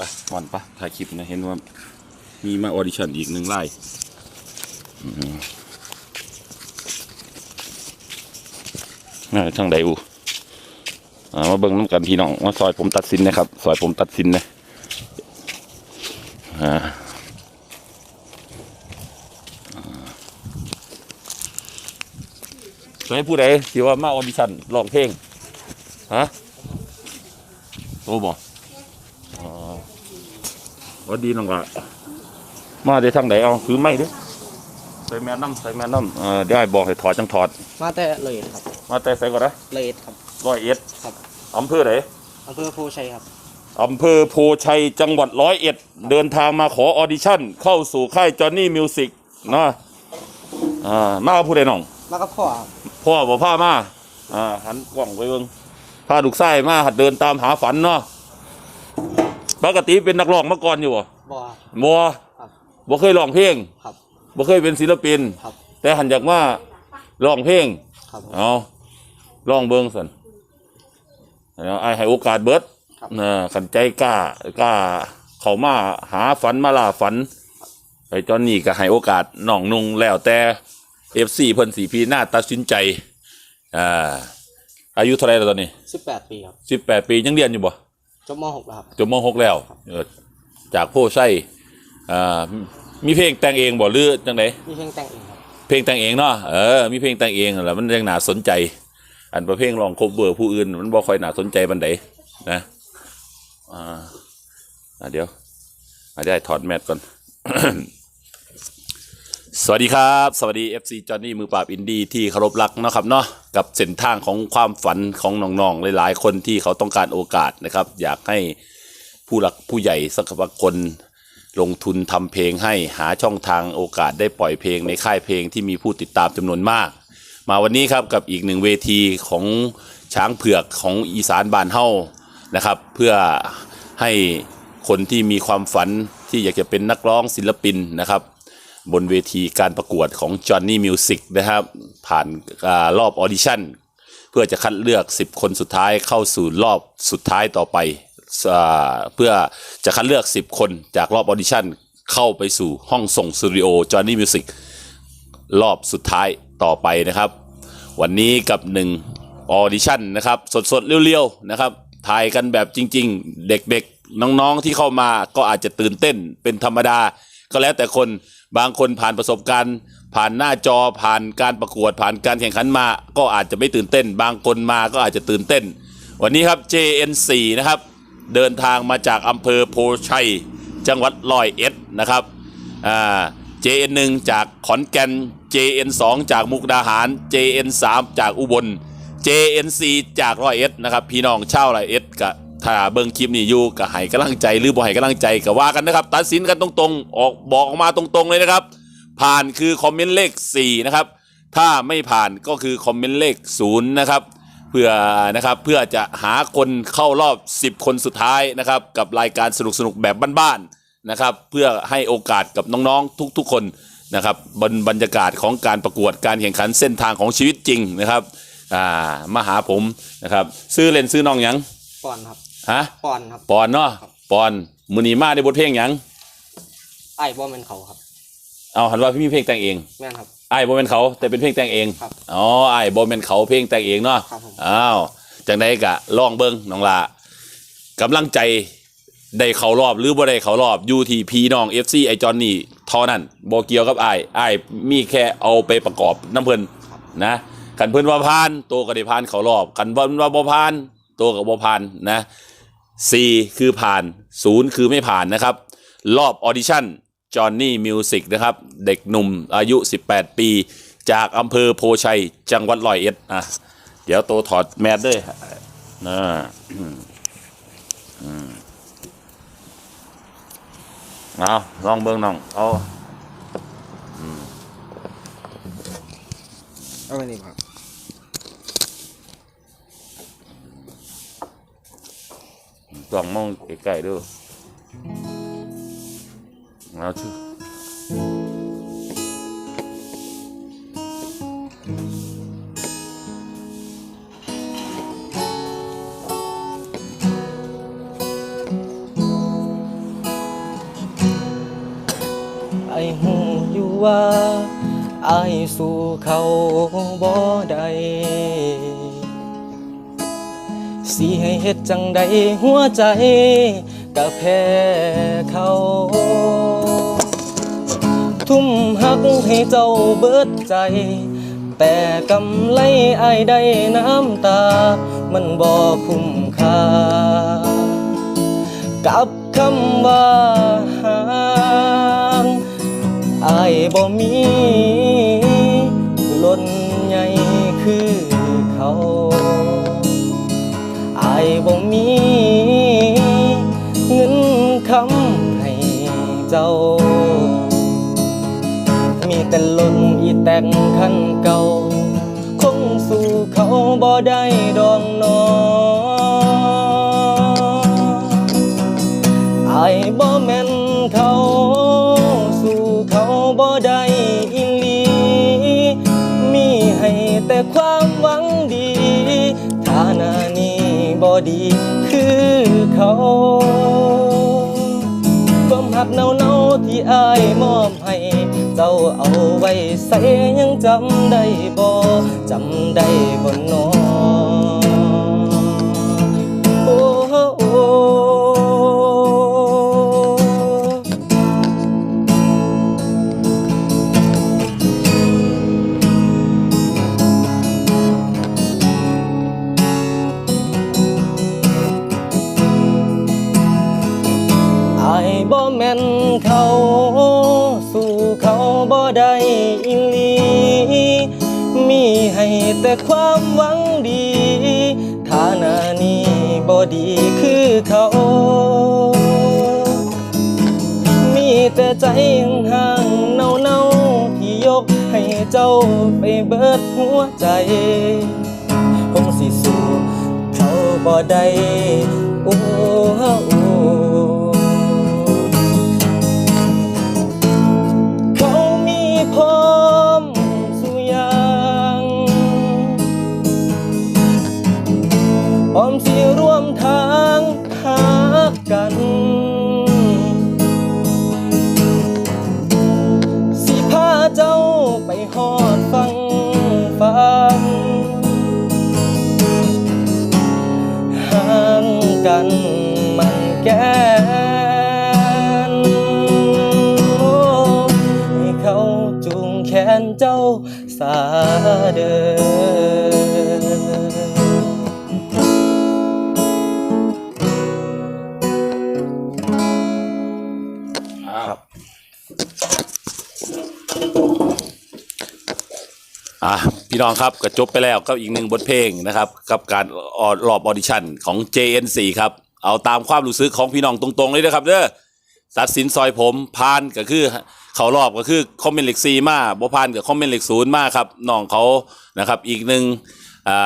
อะหอนปะถ่ายคลิปนะเห็นว่า มีมาออดิชั่นอีกหนึ่งไล่อืมน่าทางใดอูมาเบิ่งน้ำกันพี่น้องมาซอยผมตัดสินนะครับซอยผมตัดสินนะอ่าจะให้ผู้ใดที่ว่ามาออดิชั่นร้องเพลงฮะโตบ่อ๋อ หวัสดีน้องละมาได้ทางไหนเอาคือไม่เด้อใส่แม่น้ำใส่แม่น้ำเออเดี๋ยวให้บอกให้ถอดจังถอด มาแต่เลยครับ มาแต่ใส่ก่อนนะเลยครับร้อยเอ็ดครับอำเภอไหนอำเภอโพชัยครับอำเภอโพชัยจังหวัดร้อยเอ็ดเดินทางมาขอออดิชั่น เข้าสู่ค่ายจอห์นนี่มิวสิกเนาะอ่ามากับผู้ใดน้องมากับพ่อครับพ่อบอกพามาอ่าหันกล้องไปเบิ่งพาลูกไส้มาหัดเดินตามหาฝันเนาะ ปกติเป็นนักร้องมาก่อนอยู่บ่บ่อบ่ครับบ่เคยร้องเพลงครับบ่เคยเป็นศิลปิน ครับ แต่หันอยากมาร้องเพลง ครับผม เอาลองเบิ่งสันเอาไอ้ให้โอกาสเบิดครับนะขันใจกล้ากล้า เขามาหาฝันมาล่าฝันไอ้จอนนี่ก็ให้โอกาสน้องนุงแล้วแต่เอฟซีเพิ่นสีพีหน้าตัดสินใจอ่าอายุเท่าไหรแล้วตอนนี้สิบแปดปีครับสิบแปดปียังเรียนอยู่บ่ จบมหกแล้วครับ จบมหกแล้วเออจากโพไส้อ่ามีเพลงแต่งเองบ่หรือจังไดมีเพลงแต่งเองครับเพลงแต่งเองเนาะเออมีเพลงแต่งเองนั่นแหละมันยังน่าสนใจ อันประเพลงลองคบเบอร์ผู้อื่น มันบ่ค่อยน่าสนใจบันไดนะอ่าอะเดี๋ยวอะเดี๋ยวให้ถอดแมสก่อน สวัสดีครับ สวัสดี FC จอห์นนี่มือปราบอินดี้ที่เคารพรักเนาะครับเนาะกับเส้นทางของความฝันของน้องๆหลายๆ คนที่เขาต้องการโอกาสนะครับ อยากให้ผู้หลักผู้ใหญ่สักคนลงทุนทำเพลงให้หาช่องทางโอกาสได้ปล่อยเพลงในค่ายเพลงที่มีผู้ติดตามจำนวนมาก มาวันนี้ครับกับอีกหนึ่งเวทีของช้างเผือกของอีสานบานเฮ้านะครับ เพื่อให้คนที่มีความฝันที่อยากจะเป็นนักร้องศิลปินนะครับ บนเวทีการประกวดของ Johnny Music นะครับ ผ่านอารอบออดิชั่น เพื่อจะคัดเลือก 10 คนสุดท้ายเข้าสู่รอบสุดท้ายต่อไปเพื่อจะคัดเลือก 10 คนจากรอบออดิชั่นเข้าไปสู่ห้องส่งสตูดิโอ Johnny Music รอบสุดท้ายต่อไปนะครับ วันนี้กับหนึ่งออดิชั่นนะครับ สดๆ เรียวๆ นะครับถ่ายกันแบบจริง ๆ เด็กๆ น้องๆที่เข้ามาก็อาจจะตื่นเต้นเป็นธรรมดา ก็แล้วแต่คน บางคนผ่านประสบการณ์ ผ่านหน้าจอผ่านการประกวดผ่านการแข่งขันมา ก็อาจจะไม่ตื่นเต้น บางคนมาก็อาจจะตื่นเต้น วันนี้ครับ JN4 นะครับ เดินทางมาจากอำเภอโพชัย จังหวัดร้อยเอ็ดนะครับอ่า JN1 จากขอนแก่น JN2 จากมุกดาหาร JN3 จากอุบล JNC จากร้อยเอ็ดนะครับ พี่น้องชาวร้อยเอ็ดกับ ถ้าเบิ่งคลิปนี้อยู่ก็ให้กำลังใจหรือบ่ให้กำลังใจก็ว่ากันนะครับ ตัดสินกันตรงๆ ออกบอกออกมาตรงๆเลยนะครับ ผ่านคือคอมเมนต์เลข4นะครับถ้าไม่ผ่านก็คือคอมเมนต์เลข0นะครับเพื่อนะครับเพื่อจะหาคนเข้ารอบ 10 คนสุดท้ายนะครับกับรายการสนุกๆแบบบ้านๆนะครับเพื่อให้โอกาสกับน้องๆทุกๆคนนะครับบนบรรยากาศของการประกวดการแข่งขันเส้นทางของชีวิตจริงนะครับอ่ามาหาผมนะครับซื้อเล่นซื้อน้องยัง ปอนครับ ฮะปอนครับปอนเนาะปอนมือนีมาได้บทเพลงหยังไอ้บ่แม่นเขาครับ เอาหันว่าพี่มีเพลงแต่งเองแม่นครับไอ้ายบ่เป็นเขาแต่เป็นเพลงแต่งเองครับอ๋อไอ้ายบ่เป็นเขาเพลงแต่งเองเนาะครับผมอ้าวจังไดกะลองเบิ่งน้องละกำลังใจได้เข้ารอบหรือบ่ได้เข้ารอบอยู่ที่พี่น้อง FC ไอจอนนี่เท่านั้นบ่เกี่ยวกับไอ้ายอ้ายมีแค่เอาไปประกอบน้ำเพิ่นนะคันเพิ่นว่าผ่านโตก็ได้ผ่านเข้ารอบคันเพิ่นว่าบ่ผ่าน โตก็บ่ผ่านนะ4คือผ่าน 0 คือไม่ผ่านนะครับ รอบออดิชั่นจอห์นนี่มิวสิกนะครับ เด็กหนุ่มอายุ 18 ปี จากอำเภอโพชัย จังหวัดร้อยเอ็ดอะเดี๋ยวโตถอดแมสด้วยนะอืมอืมเอาลองเบิ้งน้อง เอาเอาไปนี่ครับ ต้องมองไกลๆเด้อเอาชื่อไอ้หูอยู่ว่าไอ้สู่เขาบ่ได้ สิให้เฮ็ดจังใดหัวใจก็แพ้เขา ทุ่มหักให้เจ้าเบิดใจ แต่กำไรอายได้น้ำตา มันบ่คุ้มค่า กับคำว่าหางอายบ่มีล้นใหญ่คือเขา มี เงินคำให้เจ้า มีแต่ล้นอีแตงคันเก่า คงสู่เขาบ่ได้ดองนอน ดีคือเขาความหักเนาเนาๆที่อายมอบให้ เจ้าเอาไว้ใส่ยังจำได้บ่จำได้บ่นอ ได้อีหลีมีให้แต่ความหวังดีฐานะนี้บ่ดีคือเขา มีแต่ใจห่างๆเน่าๆที่ยกให้เจ้าไปเบิดหัวใจคงสิสู้เขาบ่ได้โอ้ สิร่วมทางหากัน สิพาเจ้าไปหอดฟังฟังห่างกันมันแก่นโอ้ให้เขาจูงแขนเจ้าสาเดิน อะพี่น้องครับก็จบไปแล้วกับอีกหนึ่งบทเพลงนะครับ กับการออรอบออดิชั่นของ JN4 ครับเอาตามความรู้สึกของพี่น้องตรงๆเลยนะครับเด้อตัดสินซอยผมพานก็คือ เขารอบก็คือคอมเมนต์เหล็กซีมาบ่พานกับคอมเมนต์เหล็กศูนย์มาครับน้องเขานะครับ อีกหนึ่งอ่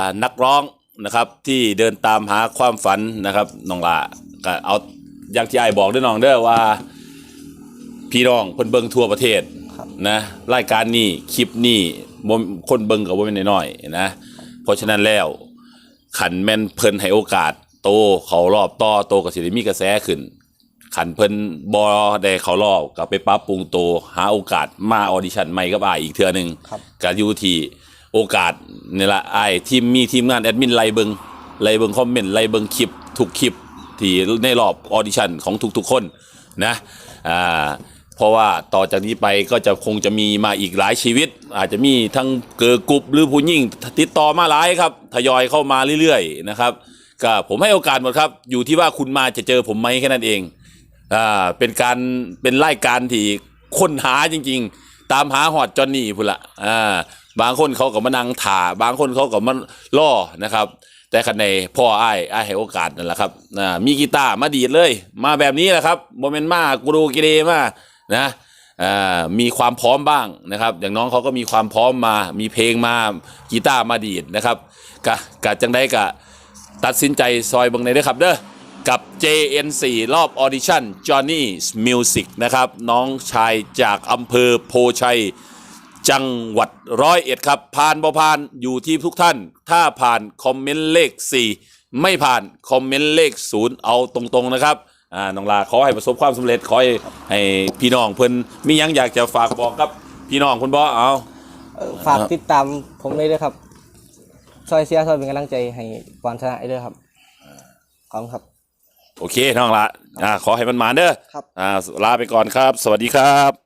านักร้องนะครับ ที่เดินตามหาความฝันนะครับน้องลาก็เอาอย่างที่ไอ้ายบอกเด้วยน้องเด้อว่า พี่น้องเพิ่นเบิ่งทั่วประเทศครับนะรายการนี้คลิปนี้บ่ คนเบิ่งก็บ่แม่นน้อยๆนะเพราะฉะนั้นแล้วขันแม่นเพิ่นให้โอกาส โตเขารอบต่อโตก็สิได้มีกระแสขึ้น ขันเพิ่นบ่ได้เขารอบก็ไปปรับปรุงโตหาโอกาสมาออดิชั่นใหม่กับอ้ายอีกเทื่อหนึงครับก็อยู่ที่โอกาสนี่ละอ้ายทีมมีทีมงานแอดมินไล่เบิงไล่เบิงคอมเมนต์ไล่เบิงคลิปทุกคลิปที่ในรอบออดิชั่นของทุกๆคนนะอ่าเพ ราะว่าต่อจากนี้ไปก็จะคงจะมีมาอีกหลายชีวิต อาจจะมีทั้งเกิร์ลกรุ๊ปหรือผู้หญิงติดต่อมาหลายครับทยอยเข้ามาเรื่อยๆนะครับก็ผมให้โอกาสหมดครับ อยู่ที่ว่าคุณมาจะเจอผมไหมแค่นั้นเองอ่าเป็นการเป็นรายการที่ค้นหาจริง ๆ ตามหาหอดจอนนี่พุ่นละอ่าบางคนเขาก็มานั่งถ่า บางคนเขาก็มาล่อนะครับ แต่คันในพ่ออ้ายอ้ให้โอกาสนั่นแหละครับอ่ามีกีตาร์มาดีดเลย มาแบบนี้แหละครับโมเมนต์มากรูกิเดมา นะอ่ามีความพร้อมบ้างนะครับ อย่างน้องเขาก็มีความพร้อมมา มีเพลงมากีตาร์มาดีดนะครับกะกะจังได้กะตัดสินใจซอยเบังในเด้ครับเด้อกับ JN4 รอบออดิชั่น Johnny Music นะครับ น้องชายจากอำเภอโพชัย จังหวัดร้อยเอ็ดครับ ผ่านบ่ผ่านอยู่ที่ทุกท่าน ถ้าผ่านคอมเมนต์เลข 4 ไม่ผ่านคอมเมนต์เลข 0 เอาตรงๆนะครับ อ่าน้องลาขอให้ประสบความสำเร็จขอให้ให้พี่น้องเพิ่นมีหยังอยากจะฝากบอกกับพี่น้องเพิ่นบ่เอา เอ่อฝากติดตามผมเลยด้วยครับซอยเสียซอยเป็นกำลังใจให้ปอนชนะไอ้ด้วยครับขอบคุณครับ โอเคน้องละอ่าขอให้มันมาเด้อครับ อ่าลาไปก่อนครับ สวัสดีครับ